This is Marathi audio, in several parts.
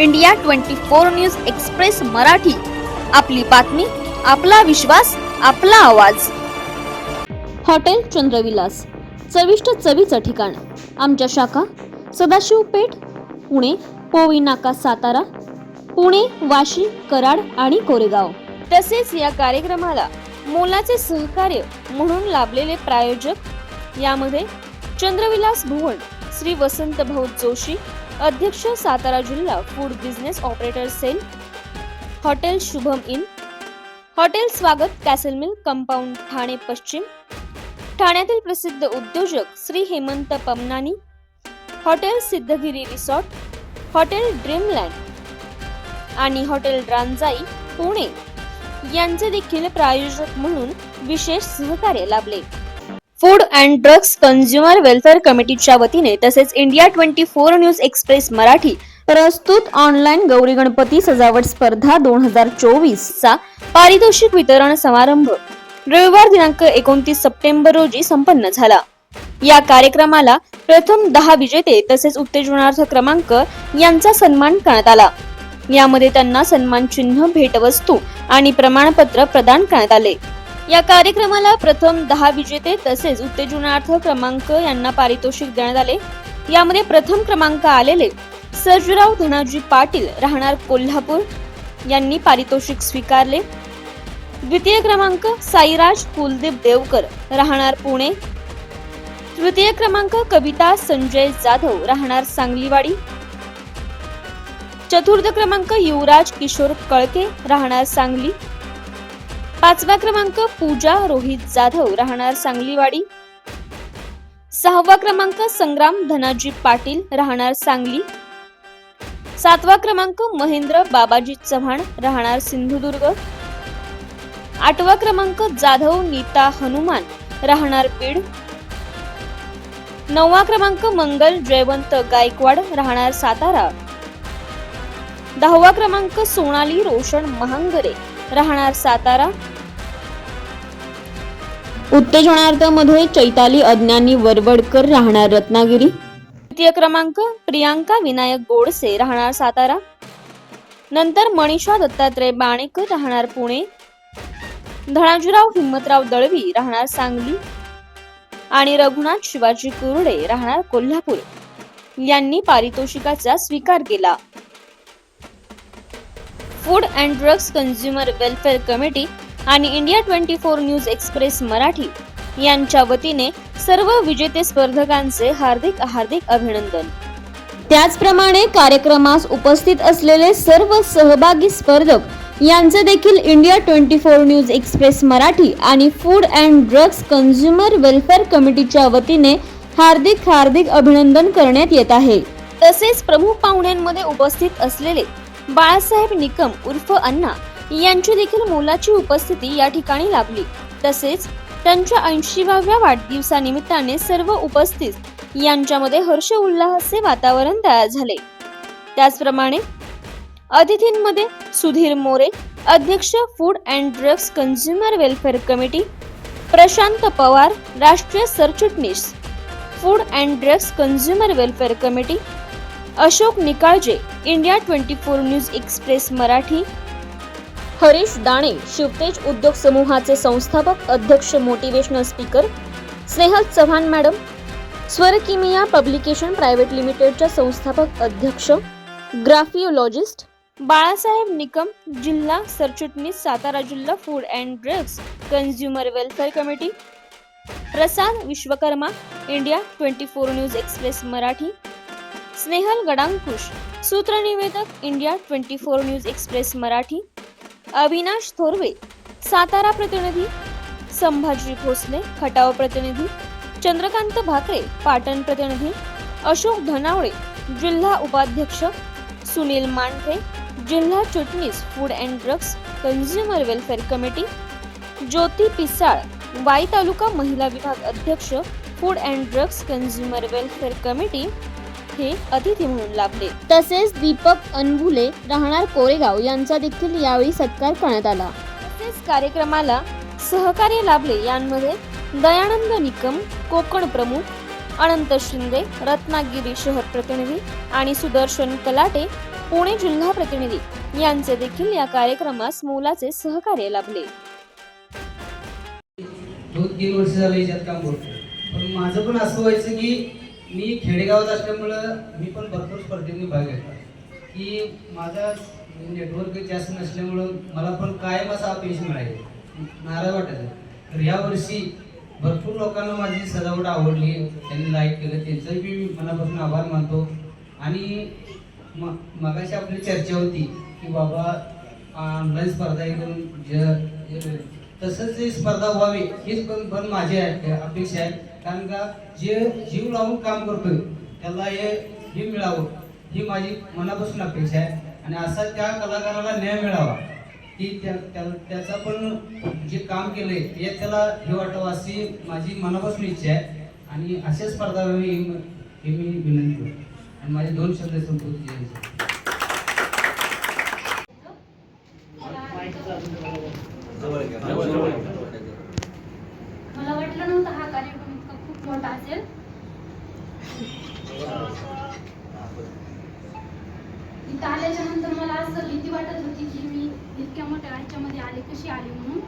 India twenty four news express Marathi. आपली बातमी आपला विश्वास आपला आवाज. हॉटेल चंद्रविलास. चविष्ट चवीचं ठिकाण. आमच्या शाखा सदाशिव पेठ पुणे पोवी नाका सातारा पुणे वाशी कराड आणि कोरेगाव. तसेच या कार्यक्रमाला मोलाचे सहकार्य म्हणून लाभलेले प्रायोजक यामध्ये चंद्रविलास भुवन श्री वसंत भाऊ जोशी अध्यक्ष सातारा जिल्हा food business operator cell hotel Shubham in hotel Swagat castle mill compound Thane पश्चिम ठाण्यातील प्रसिद्ध उद्योजक Shri Hemant Pamnani hotel Siddhagiri resort hotel dreamland आणि हॉटेल रांजाई पुणे यांचे देखील प्रायोजक म्हणून विशेष सहकार्य लाभले. Food and drugs consumer welfare कमिटीच्या वतीने तसेच India twenty four news express Marathi प्रस्तुत ऑनलाईन गौरी गणपती सजावट स्पर्धा दोन हजार चोवीस चा पारितोषिक वितरण समारंभ. रविवार दिनांक एकोणतीस सप्टेंबर रोजी संपन्न झाला. या कार्यक्रमाला प्रथम दहा विजेते तसेच उत्तेजनार्थ क्रमांक यांचा सन्मान करण्यात आला. यामध्ये त्यांना सन्मान चिन्ह भेटवस्तू आणि प्रमाणपत्र प्रदान करण्यात आले. या कार्यक्रमाला प्रथम दहा विजेते तसेच उत्तेजनार्थ क्रमांक यांना पारितोषिक देण्यात आले. यामध्ये प्रथम क्रमांक आलेले सर्जराव धनाजी पाटील राहणार कोल्हापूर यांनी पारितोषिक स्वीकारले. द्वितीय क्रमांक साईराज कुलदीप देवकर राहणार पुणे. तृतीय क्रमांक कविता संजय जाधव राहणार सांगलीवाडी. चतुर्थ क्रमांक युवराज किशोर कळके राहणार सांगली. पाचवा क्रमांक पूजा रोहित जाधव राहणार सांगलीवाडी. सहावा क्रमांक संग्राम धनाजी पाटील राहणार सांगली. सातवा क्रमांक महेंद्र बाबाजी चव्हाण राहणार सिंधुदुर्ग. आठवा क्रमांक जाधव नीता हनुमान राहणार बीड. नववा क्रमांक मंगल जयवंत गायकवाड राहणार सातारा. दहावा क्रमांक सोनाली रोशन महांगरे राहणार सातारा. उत्तेजनार्थमध्ये चैताली अज्ञानी वरवडकर राहणार रत्नागिरी. तृतीय क्रमांक प्रियांका विनायक गोडसे राहणार सातारा. नंतर मनीषा दत्तात्रय बाणेकर राहणार पुणे. धनाजीराव हिम्मतराव दळवी राहणार सांगली. आणि रघुनाथ शिवाजी कुरडे राहणार कोल्हापूर. यांनी पारितोषिकाचा स्वीकार केला. Food and drugs consumer welfare committee आणि India twenty four news express Marathi यांच्या वतीने सर्व विजेते स्पर्धकांचे हार्दिक हार्दिक अभिनंदन. त्याचप्रमाणे कार्यक्रमास उपस्थित असलेले सर्व सहभागी स्पर्धक यांचे देखील India twenty four news express Marathi आणि food and drugs consumer welfare कमिटीच्या वतीने हार्दिक हार्दिक अभिनंदन करण्यात येत आहे. तसेच प्रमुख पाहुण्यांमध्ये उपस्थित असलेले बाळासाहेब निकम उर्फ अण्णा यांची देखील मोलाची उपस्थिती या ठिकाणी लाभली. तसेच त्यांच्या ऐंशीव्या वाढदिवसानिमित्ताने सर्व उपस्थित यांच्यामध्ये हर्ष उल्हासाचे वातावरण तयार झाले. त्याचप्रमाणे अतिथींमध्ये सुधीर मोरे अध्यक्ष food and drugs consumer welfare committee Prashant Pawar राष्ट्रीय सरचिटणीस food and drugs consumer welfare committee Ashok Nikalje India twenty four news express Marathi. Harish Dane Shivtej उद्योग समूहाचे संस्थापक अध्यक्ष motivational speaker Snehal Chavan madam. Swarkimiya publication private लिमिटेडच्या संस्थापक अध्यक्ष. ग्राफिओलॉजिस्ट बाळासाहेब निकम जिल्हा सरचिटणीस सातारा जिल्हा food and drugs consumer welfare committee. Prasad Vishwakarma India twenty four news express Marathi. Snehal Gadankush सूत्रनिवेदक India twenty four news express Marathi Avinash Thorve Satara प्रतिनिधी संभाजी भोसले खटाव प्रतिनिधी चंद्रकांत भाकरे पाटण प्रतिनिधी अशोक धनावळे जिल्हा उपाध्यक्ष सुनील मांढरे जिल्हा चिटणीस food and drugs consumer welfare committee Jyoti Pisal Wai तालुका महिला विभाग अध्यक्ष food and drugs consumer welfare committee हे अतिथी म्हणून लाभले. तसेच दीपक अनबुले राहणार कोरेगाव यांचा देखील यावेळी सत्कार करण्यात आला. तसेच कार्यक्रमाला सहकार्य लाभले यांमध्ये दयानंद निकम कोकण प्रमुख अनंत शिंदे रत्नागिरी शहर प्रतिनिधी आणि सुदर्शन कलाटे पुणे जिल्हा प्रतिनिधी यांचे देखील या कार्यक्रमास मोलाचे सहकार्य लाभले. दोन तीन वर्ष झालं याच्यात काम करतो पण माझं पण असं व्हायचं की मी खेडेगावात असल्यामुळं मी पण भरपूर स्पर्धेने भाग घेतो की माझा नेटवर्क जास्त नसल्यामुळं मला पण कायम असा अपयश मिळायचं. नाराज वाटायचं. तर यावर्षी भरपूर लोकांना माझी सजावट आवडली. त्यांनी लाईक केलं. त्यांचाही मी मनापासून आभार मानतो. आणि म मगाशी आपली चर्चा होती की बाबा ऑनलाईन स्पर्धा एकदम ज तसंच ही स्पर्धा व्हावी हीच पण पण माझी अपेक्षा आहे. कारण का जे जीव लावून काम करतोय त्याला हे हे मिळावं ही माझी मनापासून अपेक्षा आहे. आणि असा त्या कलाकाराला न्याय मिळावा की त्या त्या- त्याचा पण जे काम केलंय हे त्याला हे वाटावं अशी माझी मनापासून इच्छा आहे. आणि अशा स्पर्धा व्हावी हे मी विनंती करतो. आणि माझे दोन शब्द संपूर्ण केले मला वाटलं नव्हतं हा कार्यक्रम इतका खूप मोठा असेल इथं आल्याच्यानंतर मला असं भीती वाटत होती की मी इतक्या मोठ्या ह्याच्यामध्ये आले कशी आली म्हणून.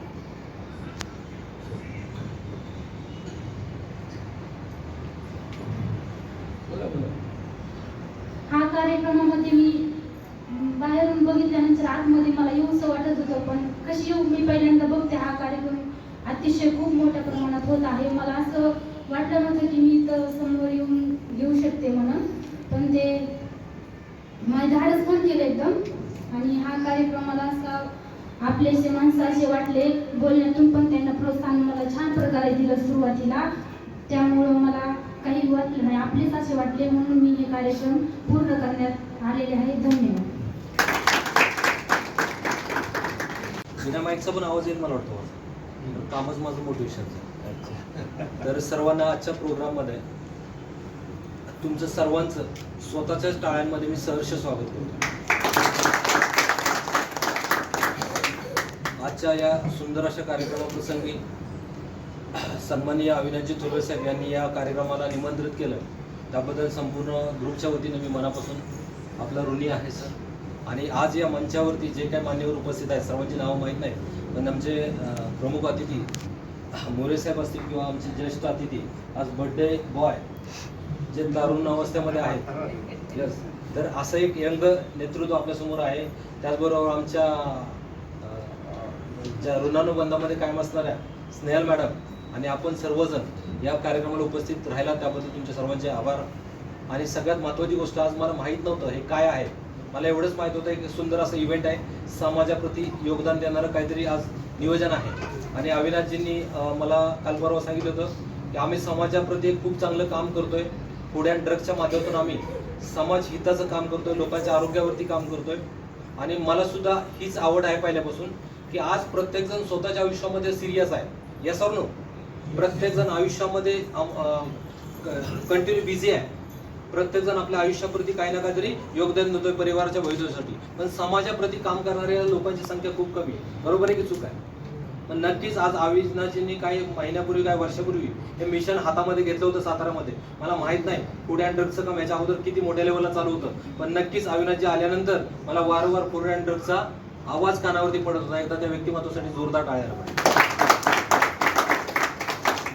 हा कार्यक्रमामध्ये मी बाहेरून बघितल्यानंतर आतमध्ये मला येऊसं वाटत होतं पण कशी येऊ मी पहिल्यांदा बघते हा कार्यक्रम. अतिशय खूप मोठ्या प्रमाणात होत आहे. मला असं वाटलं नव्हतं की मी इथं समोर येऊन घेऊ शकते म्हणून पण ते माझे धाडस पण केलं एकदम. आणि हा कार्यक्रम मला असा आपलेसे माणसं असे वाटले बोलण्यातून पण त्यांना प्रोत्साहन मला छान प्रकारे दिलं सुरुवातीला. त्यामुळं मला काही वाटलं नाही आपलेच असे वाटले म्हणून मी हे कार्यक्रम पूर्ण करण्यात आलेले आहे. धन्यवाद. बिना माईकचा पण आवाज येईल मला वाटतो. कामच माझं मोटिवेशन तर सर्वांना आजच्या प्रोग्राममध्ये तुमचं सर्वांचं स्वतःच्याच टाळ्यांमध्ये मी सहर्ष स्वागत करतो. आजच्या या सुंदर अशा कार्यक्रमाप्रसंगी सन्माननीय अविनाशजी थोरवे साहेब यांनी या कार्यक्रमाला निमंत्रित केलं. त्याबद्दल संपूर्ण ग्रुपच्या वतीने मी मनापासून आपला ऋणी आहे सर. आणि आज या मंचावरती जे काही मान्यवर उपस्थित आहेत सर्वांची नावं माहीत नाही पण आमचे प्रमुख अतिथी मोरे साहेब असतील किंवा आमचे ज्येष्ठ अतिथी आज बर्थडे बॉय जे तरुण अवस्थेमध्ये आहेत. यस तर असं एक यंग नेतृत्व आपल्यासमोर आहे. त्याचबरोबर आमच्या ज्या ऋणानुबंधामध्ये कायम असणाऱ्या स्नेहल मॅडम आणि आपण सर्वजण या कार्यक्रमाला उपस्थित राहिला त्याबद्दल तुमच्या सर्वांचे आभार. आणि सगळ्यात महत्त्वाची गोष्ट आज मला माहीत नव्हतं हे काय आहे. मला एवढंच माहीत होतं एक सुंदर असं इव्हेंट आहे. समाजाप्रती योगदान देणारं काहीतरी आज नियोजन आहे. आणि अविनाशजींनी मला काल परवा सांगितलं होतं की आम्ही समाजाप्रती एक खूप चांगलं काम करतोय. फूड अँड ड्रग्सच्या माध्यमातून आम्ही समाज हिताचं काम करतोय लोकांच्या आरोग्यावरती काम करतोय. आणि मला सुद्धा हीच आवड आहे पहिल्यापासून की आज प्रत्येकजण स्वतःच्या आयुष्यामध्ये सिरियस आहे. या सर नो प्रत्येकजण आयुष्यामध्ये कंटिन्यू बिझी आहे. प्रत्येकजण आपल्या आयुष्याप्रती काही ना काहीतरी योगदान देतोय परिवाराच्या भविष्यासाठी. पण समाजाप्रती काम करणाऱ्या लोकांची संख्या खूप कमी आहे. बरोबर आहे की चूक आहे? पण नक्कीच आज अविनाशजींनी काही महिन्यापूर्वी काही वर्षापूर्वी हे मिशन हातामध्ये घेतलं होतं सातारामध्ये. मला माहीत नाही फूड अँड ड्रग्सचं काम याच्या अगोदर किती मोठ्या लेवलला चालू होतं. पण नक्कीच अविनाशजी आल्यानंतर मला वारंवार फूड अँड ड्रग्सचा आवाज कानावरती पडत होता. एकदा त्या व्यक्तिमत्वासाठी जोरदार टाळ्या पाहिजे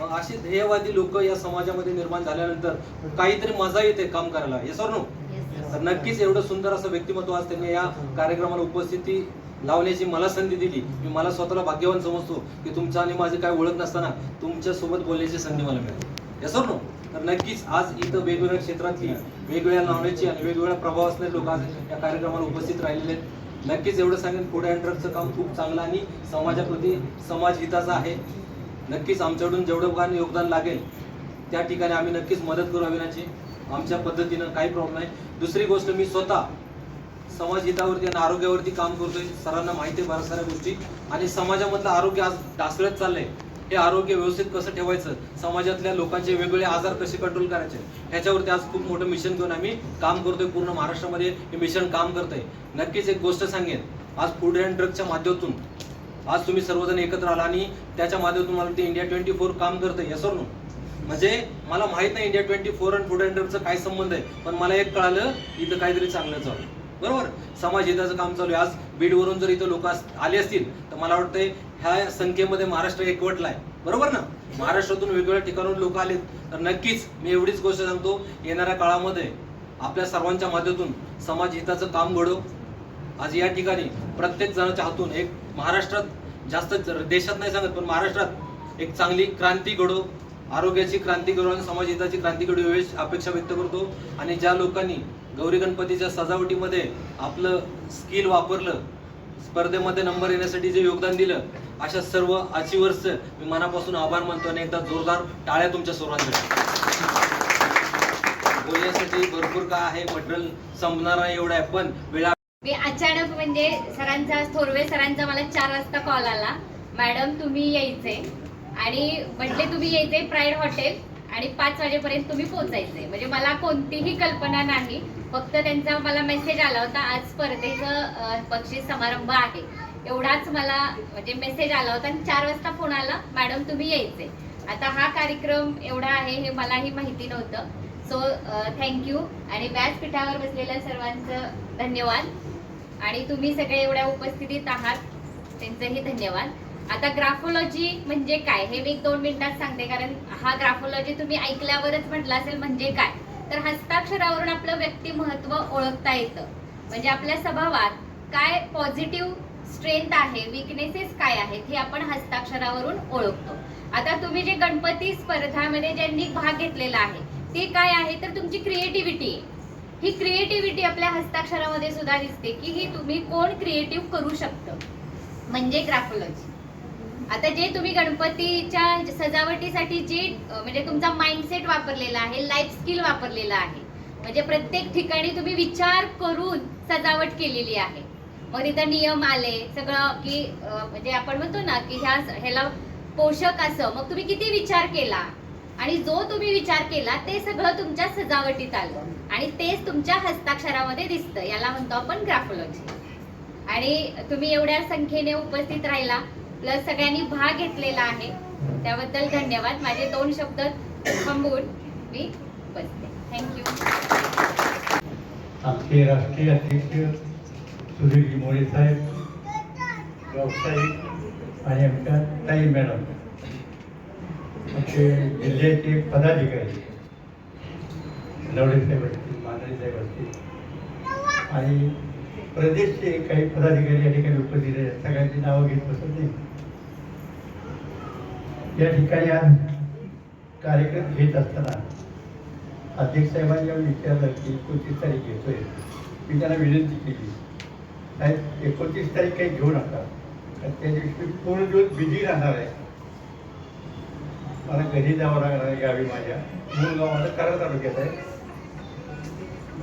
मग अशी ध्येयवादी लोक या समाजामध्ये निर्माण झाल्यानंतर काहीतरी मजा येते काम करायला. येस नो तर नक्कीच एवढं सुंदर असं व्यक्तिमत्व आज त्यांनी या कार्यक्रमाला उपस्थिती लावण्याची मला संधी दिली. मी मला स्वतःला भाग्यवान समजतो की तुमच्या आणि माझी काय ओळख नसताना तुमच्यासोबत बोलण्याची संधी मला मिळाली. येस नो तर नक्कीच आज इथं वेगवेगळ्या क्षेत्रातली वेगवेगळ्या लावण्याची आणि वेगवेगळ्या प्रभाव असणारे लोक आज या कार्यक्रमाला उपस्थित राहिलेले आहेत. नक्कीच एवढं सांगेन फूड अँड ड्रगचं काम खूप चांगलं आणि समाजाप्रती समाज हिताचं आहे. नक्कीच आमच्याकडून जेवढं काही योगदान लागेल त्या ठिकाणी आम्ही नक्कीच मदत करू अभिनाची आमच्या पद्धतीनं काही प्रॉब्लेम नाही. दुसरी गोष्ट मी स्वतः समाज हितावरती आणि आरोग्यावरती काम करतोय सरांना माहिती आहे बऱ्याच साऱ्या गोष्टी. आणि समाजामधलं आरोग्य आज ढासळत चाललंय. हे आरोग्य व्यवस्थित कसं ठेवायचं? समाजातल्या लोकांचे वेगवेगळे आजार कसे कंट्रोल करायचे? ह्याच्यावरती आज खूप मोठं मिशन घेऊन आम्ही काम करतोय. पूर्ण महाराष्ट्रामध्ये हे मिशन काम करतंय. नक्कीच एक गोष्ट सांगेन. आज फूड अँड ड्रगच्या माध्यमातून आज तुम्ही सर्वजण एकत्र आला आणि त्याच्या माध्यमातून मला ते इंडिया ट्वेंटी फोर काम करतंय. या नो म्हणजे मला माहीत नाही इंडिया ट्वेंटी फोर आणि फूड अँड ड्रगचा काय संबंध आहे. पण मला एक कळालं इथं काहीतरी चांगलं चालू बरोबर? समाज हिताचं काम चालू आहे. आज बीडवरून जर इथं लोक आले असतील तर मला वाटतंय ह्या संख्येमध्ये महाराष्ट्र एकवटला आहे. बरोबर ना? महाराष्ट्रातून वेगवेगळ्या ठिकाणून लोक आलेत. तर नक्कीच मी एवढीच गोष्ट सांगतो येणाऱ्या काळामध्ये आपल्या सर्वांच्या माध्यमातून समाज हिताचं काम घडो. आज या ठिकाणी प्रत्येक जणाच्या हातून एक महाराष्ट्रात जास्त देशात नाही सांगत पण महाराष्ट्रात एक चांगली क्रांती घडो. आरोग्याची क्रांती घडो आणि समाज हिताची क्रांती घडो अपेक्षा व्यक्त करतो. आणि ज्या लोकांनी गौरी गणपतीच्या सजावटीमध्ये आपलं स्किल वापरलं स्पर्धेमध्ये नंबर येण्यासाठी जे योगदान दिलं अशा सर्व अचिवर्स मी मनापासून आभार मानतो आणि एकदा जोरदार टाळ्या तुमच्या सर्वांसाठी बोलण्यासाठी भरपूर काय आहे मटेरियल संपणार नाही एवढं आहे पण वेळा मी अचानक म्हणजे सरांचा थोरवे सरांचा मला चार वाजता कॉल आला. मॅडम तुम्ही यायचे. आणि म्हटले तुम्ही यायचे प्राईड हॉटेल आणि पाच वाजेपर्यंत तुम्ही पोहोचायचे म्हणजे मला कोणतीही कल्पना नाही. फक्त त्यांचा मला मेसेज आला होता आज स्पर्धेचं बक्षीस समारंभ आहे. एवढाच मला म्हणजे मेसेज आला होता आणि चार वाजता फोन आला मॅडम तुम्ही यायचे आता हा कार्यक्रम एवढा आहे हे मलाही माहिती नव्हतं. सो थँक्यू आणि व्यासपीठावर बसलेल्या सर्वांचं धन्यवाद. आणि तुम्ही सगळे एवढ्या उपस्थितीत आहात. त्यांचंही धन्यवाद. आता ग्राफोलॉजी म्हणजे काय? हे मी दोन मिनिटात सांगते कारण हा ग्राफोलॉजी तुम्ही ऐकल्यावरच म्हटलं असेल म्हणजे काय? तर हस्ताक्षरावरून आपलं व्यक्तिमहत्व ओळखता येतं. म्हणजे आपल्या स्वभावात काय पॉझिटिव्ह स्ट्रेंथ आहे विकनेसेस काय आहेत हे आपण हस्ताक्षरावरून ओळखतो. आता तुम्ही जे गणपती स्पर्धामध्ये ज्यांनी भाग घेतलेला आहे ते काय आहे? तर तुमची क्रिएटिव्हिटी आहे. ही क्रिएटिव्हिटी आपल्या हस्ताक्षरामध्ये सुद्धा दिसते की ही तुम्ही कोण क्रिएटिव्ह करू शकतं. म्हणजे ग्राफोलॉजी. आता जे तुम्ही गणपतीच्या सजावटीसाठी जे म्हणजे तुमचा माइंडसेट वापरलेला आहे लाईफ स्किल वापरलेला आहे म्हणजे प्रत्येक ठिकाणी तुम्ही विचार करून सजावट केलेली आहे. मग तिथं नियम आले सगळं की म्हणजे आपण म्हणतो ना की ह्या ह्याला पोषक असं मग तुम्ही किती विचार केला? आणि जो तुम्ही विचार केला ते सगळं तुमच्या सजावटीत आलं. आणि तेच तुमच्या हस्ताक्षरामध्ये दिसतं याला म्हणतो आपण ग्राफोलॉजी आणि तुम्ही एवढ्या संख्येने उपस्थित राहिला प्लस सगळ्यांनी भाग घेतलेला आहे. त्याबद्दल धन्यवाद. माझे दोन शब्द थांबवून मी बसते. थँक्यू आमचे राष्ट्रीय अध्यक्ष सुधीर मोरे साहेब व्यावसायिक आणि आमच्या ताई मॅडम आमचे जिल्ह्याचे पदाधिकारी नवडे साहेब असतील मांढरे साहेब असतील आणि प्रदेशचे काही पदाधिकारी या ठिकाणी उपस्थित आहेत. सगळ्यांची नावं घेत बसत नाही. या ठिकाणी आज कार्यक्रम घेत असताना अध्यक्ष साहेबांनी जेव्हा विचारलं की एकोणतीस तारीख घेतोय मी त्यांना विनंती केली. नाही एकोणतीस तारीख काही घेऊ नका. कारण त्या दिवशी पूर्ण दिवस बिझी राहणार आहे. मला घरी जावं लागणार आहे गावी माझ्या. मूळ गाव माझं तालुक्यात आहे.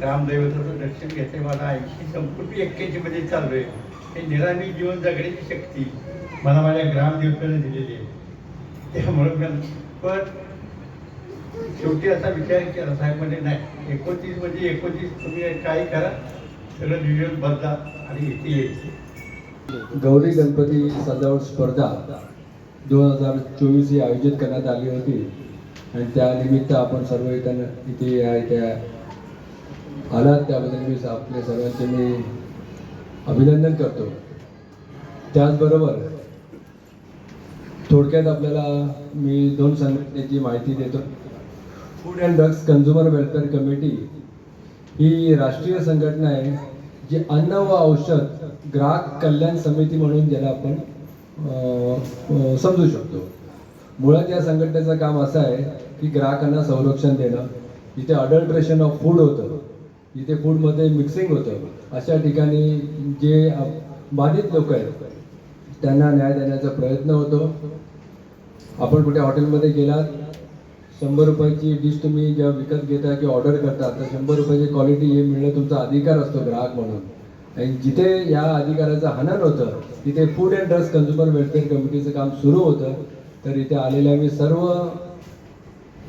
रामदैवताचं दर्शन घेते मला ऐंशी संपूर्ण एक्क्याऐंशीमध्ये चालू आहे हे निरामी जीवन जगण्याची शक्ती मला माझ्या ग्रामदेवताने दिलेली आहे. त्यामुळं मी पण शेवटी असा विचार केला साहेब म्हणजे नाही. एकोणतीस म्हणजे एकोणतीस तुम्ही काही करा सगळं नियोजन बदला आणि इथे गौरी गणपती सजावट स्पर्धा दोन हजार चोवीस ही आयोजित करण्यात आली होती. आणि त्यानिमित्त आपण सर्व इथं इथे या त्या आलात. त्याबद्दल मी आपल्या सर्वांचे मी अभिनंदन करतो. त्याचबरोबर थोडक्यात आपल्याला मी दोन संघटनेची माहिती देतो. Food and drugs consumer welfare committee ही राष्ट्रीय संघटना आहे जी अन्न व औषध ग्राहक कल्याण समिती म्हणून ज्याला आपण समजू शकतो. मुळात या संघटनेचं काम असं आहे की ग्राहकांना संरक्षण देणं. जिथे अडल्ट्रेशन ऑफ फूड होतं. जिथे फूडमध्ये मिक्सिंग होतं. अशा ठिकाणी जे बाधित लोक आहेत त्यांना न्याय देण्याचा प्रयत्न होतो. आपण कुठे हॉटेलमध्ये गेलात शंभर रुपयाची डिश तुम्ही जेव्हा विकत घेता किंवा ऑर्डर करता तर शंभर रुपयाची क्वालिटी हे मिळणं तुमचा अधिकार असतो ग्राहक म्हणून. आणि जिथे या अधिकाराचं हनन होतं तिथे food and drugs consumer welfare कमिटीचं काम सुरू होतं तर इथे आलेल्या मी सर्व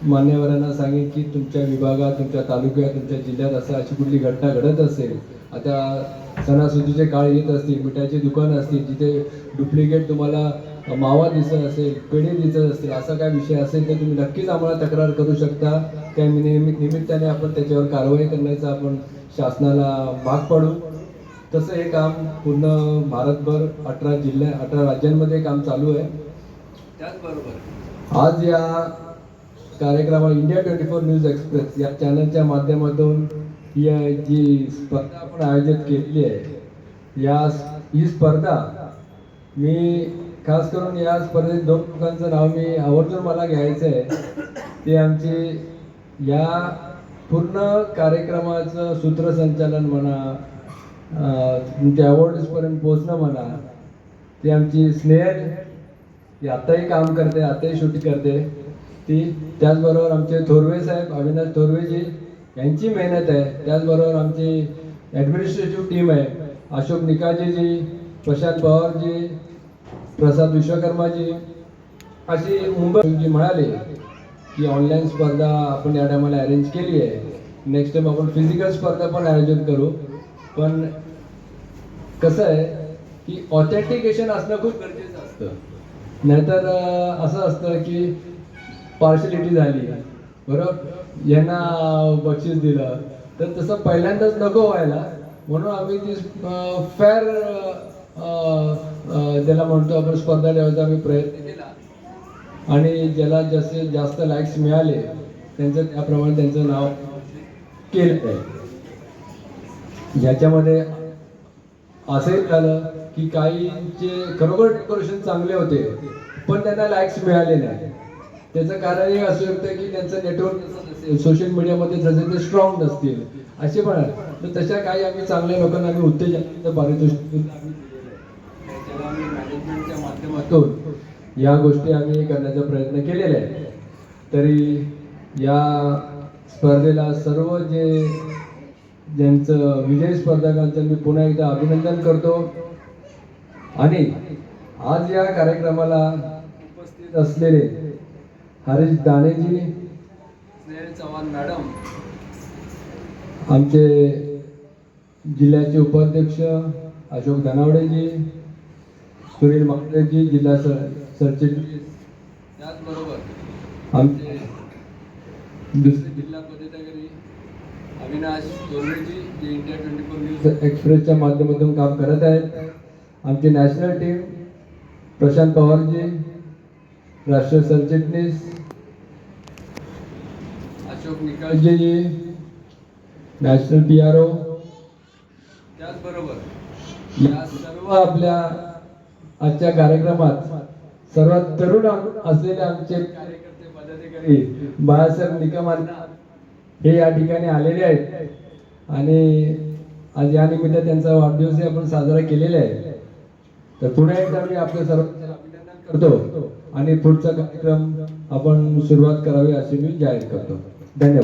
मान्यवरांना सांगेन की तुमच्या विभागात तुमच्या तालुक्यात तुमच्या जिल्ह्यात असं अशी कुठली घटना घडत असेल आता सणासुदीचे काळ येत असतील मिठाईचे दुकानं असतील जिथे डुप्लिकेट तुम्हाला मावा दिसत असेल पेढे दिसत असतील असा काय विषय असेल तर तुम्ही नक्कीच आम्हाला तक्रार करू शकता. त्या निमित्त निमित्ताने आपण त्याच्यावर कारवाई करण्याचा आपण शासनाला भाग पाडू. तसं हे काम पूर्ण भारतभर अठरा जिल्ह्या अठरा राज्यांमध्ये काम चालू आहे. त्याचबरोबर आज या कार्यक्रमाला India twenty four news express या चॅनलच्या माध्यमातून ही जी स्पर्धा आपण आयोजित केलेली आहे या ही स्पर्धा मी खास करून या स्पर्धेत दोन लोकांचं नाव मी आवर्जून मला घ्यायचं आहे. ते आमची या पूर्ण कार्यक्रमाचं सूत्रसंचालन म्हणा तुमच्या अवॉर्ड्सपर्यंत पोचणं म्हणा ती आमची स्नेहल ती आत्ताही काम करते आत्ताही शूटिंग करते. ती त्याचबरोबर आमचे थोरवे साहेब अविनाश थोरवेजी यांची मेहनत आहे. त्याचबरोबर आमची ॲडमिनिस्ट्रेटिव्ह टीम आहे. अशोक निकाजीजी प्रशांत पवारजी प्रसाद विश्वकर्माजी अशी मुंबई म्हणाले की ऑनलाईन स्पर्धा आपण या टायमाला अरेंज केली आहे. नेक्स्ट टाइम आपण फिजिकल स्पर्धा पण आयोजन करू. पण कसं आहे की ऑथेंटिकेशन असणं खूप गरजेचं असतं. नाहीतर असं असतं की पार्शलिटी झाली. बरोबर? यांना बक्षीस दिलं. तर तसं पहिल्यांदाच नको व्हायला. म्हणून आम्ही ती फेअर ज्याला म्हणतो आपण स्पर्धा ठेवायचा आम्ही प्रयत्न केला. आणि ज्याला जास्तीत जास्त लाईक्स मिळाले त्यांचं त्याप्रमाणे त्यांचं नाव केलं आहे. याच्यामध्ये असंही झालं की काहींचे खरोखर डेकोरेशन चांगले होते पण त्यांना लाईक्स मिळाले नाही. त्याचं कारण हे असू शकतं की त्यांचं नेटवर्क सोशल मीडियामध्ये जसे ते स्ट्रॉंग नसतील. असे पण तर तशा काही आम्ही चांगल्या लोकांना आम्ही उत्तेजन पारितोषिक सुद्धा आम्ही दिलेलं आहे. त्याला आम्ही मॅनेजमेंटच्या माध्यमातून या गोष्टी आम्ही करण्याचा प्रयत्न केलेला आहे. तरी या स्पर्धेला सर्व जे ज्यांचं विजयी स्पर्धकांचं मी पुन्हा एकदा अभिनंदन करतो. आणि आज या कार्यक्रमाला उपस्थित असलेले हरीश दाणेजी स्नेहल चव्हाण मॅडम आमचे जिल्ह्याचे उपाध्यक्ष अशोक धनावडेजी सुनील मांढरेजी जिल्हा सर सरचिटणीस त्याचबरोबर आमचे दुसरे जिल्हा पदाधिकारी अविनाश तोरवेजी जे इंडिया ट्वेंटी फोर न्यूज एक्सप्रेसच्या माध्यमातून काम करत आहेत. आमची नॅशनल टीम प्रशांत पवारजी राष्ट्रीय सरचिटणीस Ashok Nikalje national P R O त्याचबरोबर या सर्व आपल्या आजच्या कार्यक्रमात सर्वात तरुण असलेले आमचे कार्यकर्ते पदाधिकारी बाळासाहेब निकमांना हे या ठिकाणी आलेले आहेत. आणि आज या निमित्त त्यांचा वाढदिवसही आपण साजरा केलेला आहे. तर पुन्हा एकदा मी आपल्या सर्वांचं अभिनंदन करतो आणि पुढचा कार्यक्रम आपण सुरुवात करावी असे मी जाहीर करतो. धन्यवाद.